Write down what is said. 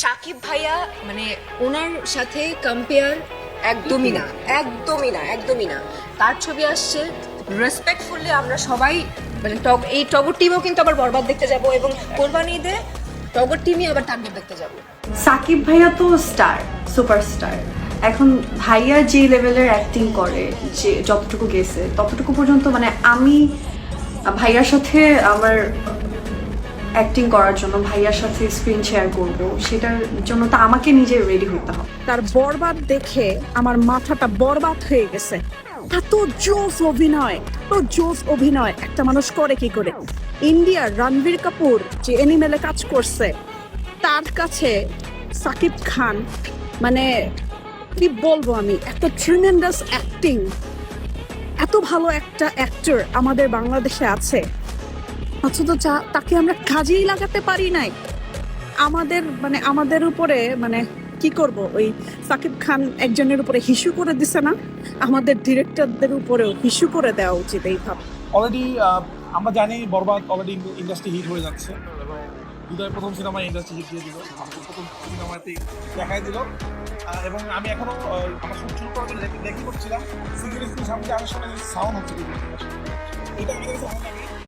সাকিব ভাইয়া মানে ওনার সাথে কম্পেয়ার একদমই না একদমই না একদমই না। তার ছবি আসছে রেসপেক্টফুলি আমরা সবাই মানে টগ, এই টগর টিমও কিন্তু আবার বরবাদ দেখতে যাব এবং কোরবানি ঈদে টগর টিমই আবার তাণ্ডব দেখতে যাব। সাকিব ভাইয়া তো স্টার সুপারস্টার এখন ভাইয়া যে লেভেলের অ্যাক্টিং করে, যে যতটুকু গেছে, ততটুকু পর্যন্ত মানে আমি ভাইয়ার সাথে আমার অ্যাক্টিং করার জন্য ভাইয়ার সাথে স্ক্রিন শেয়ার করব। সেটার জন্য তো আমাকে নিজে রেডি হতে হবে। তার বরবাদ দেখে আমার মাথাটা বরবাদ হয়ে গেছে। এত জোস অভিনয় এত জোস অভিনয়, একটা মানুষ করে কি করে? ইন্ডিয়ার রণবীর কাপুর যে এনিমেলে কাজ করছে, তার কাছে সাকিব খান মানে কি বলব আমি একটা ট্রিমেন্ডাস অ্যাক্টিং এত ভালো একটা অ্যাক্টর আমাদের বাংলাদেশে আছে। অথচ তাকে আমরা কাজেই লাগাতে পারি নাই। আমাদের মানে আমাদের উপরে মানে কি করব? ওই সাকিব খান একজনের উপরে হিসু করে দিছে না? আমাদের ডিরেক্টরদের উপরেও হিসু করে দেওয়া উচিত এই ভাব। অলরেডি আমরা জানি বরবাদ অলরেডি ইন্ডাস্ট্রি হিট হয়ে যাচ্ছে। হৃদয় প্রথম সিনেমা ইন্ডাস্ট্রি হিট দিয়ে দিল। প্রথম সিনেমাতেই দেখাই দিল। এবং আমি এখনও আমার শুরু করার জন্য দেখি করছিলাম। সিকিউরিটি সামনে আমার সামনে সাউন্ড হচ্ছে। এটা আমার কাছে